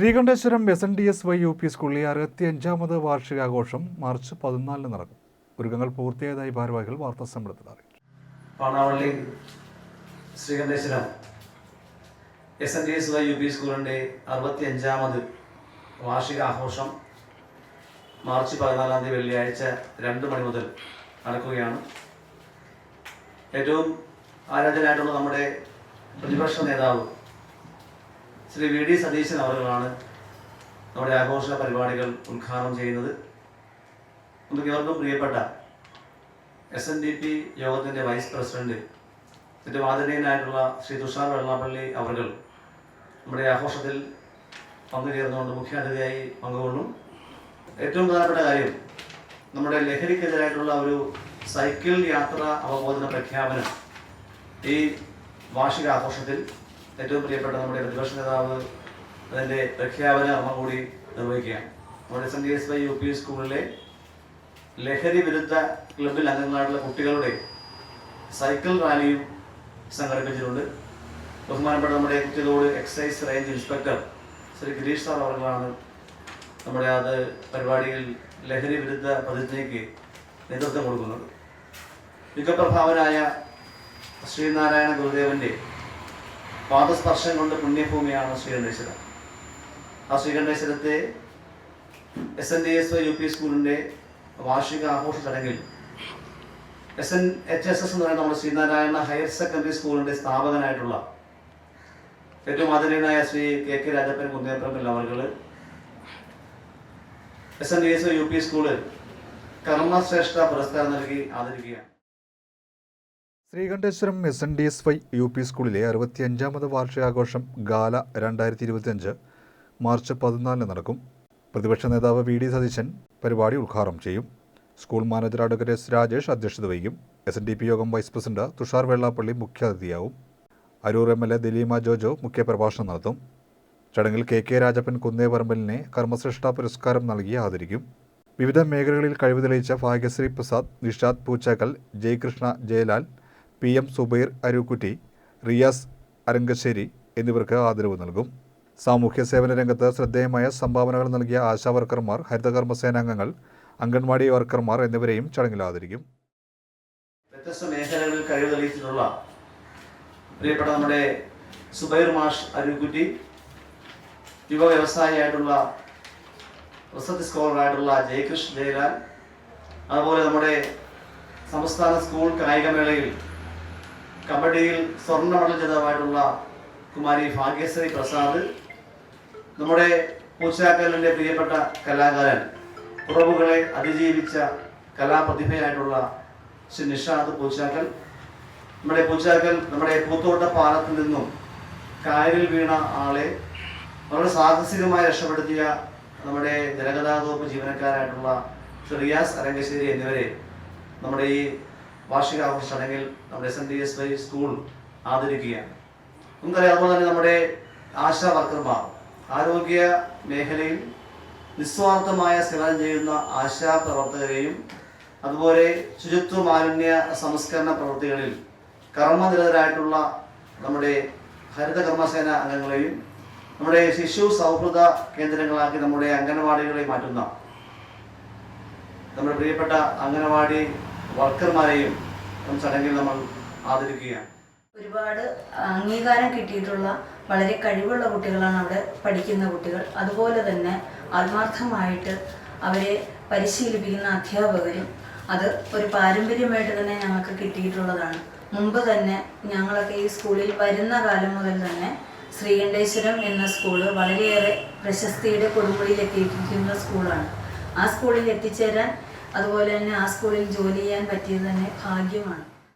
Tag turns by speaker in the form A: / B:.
A: Sreekandeswaram S N D S Y U P സ്കൂളിലെ അറുപത്തിയഞ്ചാമത് വാർഷികാഘോഷം March പതിനാലിന് നടക്കും. ഒരുക്കങ്ങൾ പൂർത്തിയായതായി ഭാരവാഹികൾ വാർത്താ സമ്മേളനത്തിൽ അറിയിച്ചു.
B: Panavally Sreekandeswaram S N D S Y U P സ്കൂളിന്റെ അറുപത്തി അഞ്ചാമത് വാർഷികാഘോഷം മാർച്ച് പതിനാലാം തീയതി വെള്ളിയാഴ്ച രണ്ട് മണി മുതൽ നടക്കുകയാണ്. ഏറ്റവും ആരാധനായിട്ടുള്ള നമ്മുടെ പ്രതിപക്ഷ നേതാവ് ശ്രീ വി ഡി സതീശൻ അവരുകളാണ് നമ്മുടെ ആഘോഷ പരിപാടികൾ ഉദ്ഘാടനം ചെയ്യുന്നത്. നമുക്ക് ഏവർക്കും പ്രിയപ്പെട്ട എസ് എൻ ഡി പി യോഗത്തിന്റെ വൈസ് പ്രസിഡന്റ് ഇതിന്റെ വാദനീയനായിട്ടുള്ള ശ്രീ തുഷാർ വെള്ളാപ്പള്ളി അവർകൾ നമ്മുടെ ആഘോഷത്തിൽ പങ്കുചേർന്നുകൊണ്ട് മുഖ്യാതിഥിയായി പങ്കുകൊള്ളും. ഏറ്റവും പ്രധാനപ്പെട്ട കാര്യം നമ്മുടെ ലഹരിക്കെതിരായിട്ടുള്ള ഒരു സൈക്കിൾ യാത്ര അവബോധന പ്രഖ്യാപനം ഈ വാർഷികാഘോഷത്തിൽ ഏറ്റവും പ്രിയപ്പെട്ട നമ്മുടെ പ്രതിപക്ഷ നേതാവ് അതിന്റെ പ്രഖ്യാപന അമ്മ കൂടി നിർവഹിക്കുകയാണ്. നമ്മുടെ S N D S Y U P സ്കൂളിലെ ലഹരി വിരുദ്ധ ക്ലബിൽ അംഗങ്ങളായിട്ടുള്ള കുട്ടികളുടെ സൈക്കിൾ റാലിയും സംഘടിപ്പിച്ചിട്ടുണ്ട്. ബഹുമാനപ്പെട്ട നമ്മുടെ കുട്ടികളോട് excise range inspector Shri Girish sir അവർകളാണ് നമ്മുടെ അത് പരിപാടിയിൽ ലഹരി വിരുദ്ധ പ്രതിജ്ഞയ്ക്ക് നേതൃത്വം കൊടുക്കുന്നത്. യുഗപ്രഭാവനായ ശ്രീനാരായണ ഗുരുദേവന്റെ പാദസ്പർശം കൊണ്ട് പുണ്യഭൂമിയാണ് ശ്രീകണ്ഠേശ്വരം. ആ ശ്രീകണ്ഠേശ്വരത്തെ S N D S U P സ്കൂളിന്റെ വാർഷിക ആഘോഷ ചടങ്ങിൽ S N H S S എന്ന് പറയുന്ന നമ്മുടെ ശ്രീനാരായണ ഹയർ സെക്കൻഡറി സ്കൂളിന്റെ സ്ഥാപകനായിട്ടുള്ള ഏറ്റവും ആദരണീയനായ ശ്രീ കെ കെ രാജപ്പൻ കുന്നേപ്പറമ്പിൽ അവർ S N D S U P school കർമ്മശ്രേഷ്ഠ പുരസ്കാരം നൽകി ആദരിക്കുകയാണ്.
A: Sreekandeswaram S N D S Y U P സ്കൂളിലെ അറുപത്തിയഞ്ചാമത് വാർഷികാഘോഷം ഗാല രണ്ടായിരത്തി ഇരുപത്തിയഞ്ച് മാർച്ച് പതിനാലിന് നടക്കും. പ്രതിപക്ഷ നേതാവ് വി ഡി സതീശൻ പരിപാടി ഉദ്ഘാടനം ചെയ്യും. School manager advocate S Rajesh അധ്യക്ഷത വഹിക്കും. S N D P Yogam vice president Thushar Vellappally മുഖ്യാതിഥിയാവും. Aroor M L A Dileema Jojo മുഖ്യപ്രഭാഷണം നടത്തും. ചടങ്ങിൽ കെ കെ രാജപ്പൻ കുന്നേപറമ്പലിനെ കർമ്മശ്രേഷ്ഠ പുരസ്കാരം നൽകി ആദരിക്കും. വിവിധ മേഖലകളിൽ കഴിവ് തെളിയിച്ച ഭാഗ്യശ്രീ പ്രസാദ് നിഷാദ് പൂച്ചാക്കൽ ജയകൃഷ്ണ ജയലാൽ പി എം സുബൈർ അരൂക്കുറ്റി റിയാസ് അരങ്കശ്ശേരി എന്നിവർക്ക് ആദരവ് നൽകും. സാമൂഹ്യ സേവന രംഗത്ത് ശ്രദ്ധേയമായ സംഭാവനകൾ നൽകിയ ആശാ വർക്കർമാർ ഹരിതകർമ്മ സേനാംഗങ്ങൾ അംഗൻവാടി വർക്കർമാർ എന്നിവരെയും ചടങ്ങിൽ ആദരിക്കും.
B: വ്യത്യസ്ത മേഖലകളിൽ കഴിവ് തെളിയിച്ചിട്ടുള്ള പ്രിയപ്പെട്ട നമ്മുടെ സുബൈർ മാഷ് അരുക്കുറ്റി യുവ വ്യവസായിയായിട്ടുള്ള റിസർച്ച് സ്കോളറായിട്ടുള്ള ജയകൃഷ്ണ ജയലാൽ അതുപോലെ നമ്മുടെ സംസ്ഥാന സ്കൂൾ കായികമേളയിൽ കബഡിയിൽ സ്വർണ മെഡൽ ജേതാവായിട്ടുള്ള കുമാരി ഭാഗ്യശ്രീ പ്രസാദ് നമ്മുടെ പൂച്ചാക്കലിന്റെ പ്രിയപ്പെട്ട കലാകാരൻ കുറവുകളെ അതിജീവിച്ച കലാപ്രതിഭയായിട്ടുള്ള ശ്രീ നിഷാദ് പൂച്ചാക്കൽ നമ്മുടെ പൂച്ചാക്കൽ നമ്മുടെ പൂത്തോട്ട പാലത്തിൽ നിന്നും കായലിൽ വീണ ആളെ വളരെ സാഹസികമായി രക്ഷപ്പെടുത്തിയ നമ്മുടെ ജലഗതാഗത വകുപ്പ് ജീവനക്കാരായിട്ടുള്ള ശ്രീ റിയാസ് അരങ്കശ്ശേരി എന്നിവരെ നമ്മുടെ ഈ വാർഷികാഘോഷ ചടങ്ങിൽ നമ്മുടെ S N D S Y school ആദരിക്കുകയാണ്. നമുക്കറിയാം അതുപോലെ തന്നെ നമ്മുടെ ആശാ വർക്കർമാർ ആരോഗ്യ മേഖലയിൽ നിസ്വാർത്ഥമായ സേവനം ചെയ്യുന്ന ആശാ പ്രവർത്തകരെയും അതുപോലെ ശുചിത്വ മാലിന്യ സംസ്കരണ പ്രവൃത്തികളിൽ കർമ്മനിരതരായിട്ടുള്ള നമ്മുടെ ഹരിത കർമ്മസേന അംഗങ്ങളെയും നമ്മുടെ ശിശു സൗഹൃദ കേന്ദ്രങ്ങളാക്കി നമ്മുടെ അംഗനവാടികളെ മാറ്റുന്ന നമ്മുടെ പ്രിയപ്പെട്ട അംഗനവാടി വർക്കർമാരെയും ചടങ്ങിൽ നമ്മൾ ആദരിക്കുകയാണ്.
C: ഒരുപാട് അംഗീകാരം കിട്ടിയിട്ടുള്ള വളരെ കഴിവുള്ള കുട്ടികളാണ് അവിടെ പഠിക്കുന്ന കുട്ടികൾ. അതുപോലെ തന്നെ ആത്മാർത്ഥമായിട്ട് അവരെ പരിശീലിപ്പിക്കുന്ന അധ്യാപകരും അത് ഒരു പാരമ്പര്യമായിട്ട് തന്നെ ഞങ്ങൾക്ക് കിട്ടിയിട്ടുള്ളതാണ്. മുമ്പ് തന്നെ ഞങ്ങളൊക്കെ ഈ സ്കൂളിൽ വരുന്ന കാലം മുതൽ തന്നെ ശ്രീകണ്ഠേശ്വരം എന്ന സ്കൂൾ വളരെയേറെ പ്രശസ്തിയുടെ കൊടുമുടിയിലെത്തിയിരിക്കുന്ന സ്കൂളാണ്. ആ സ്കൂളിൽ എത്തിച്ചേരാൻ അതുപോലെ തന്നെ ആ സ്കൂളിൽ ജോലി ചെയ്യാൻ പറ്റിയത് തന്നെ ഭാഗ്യമാണ്.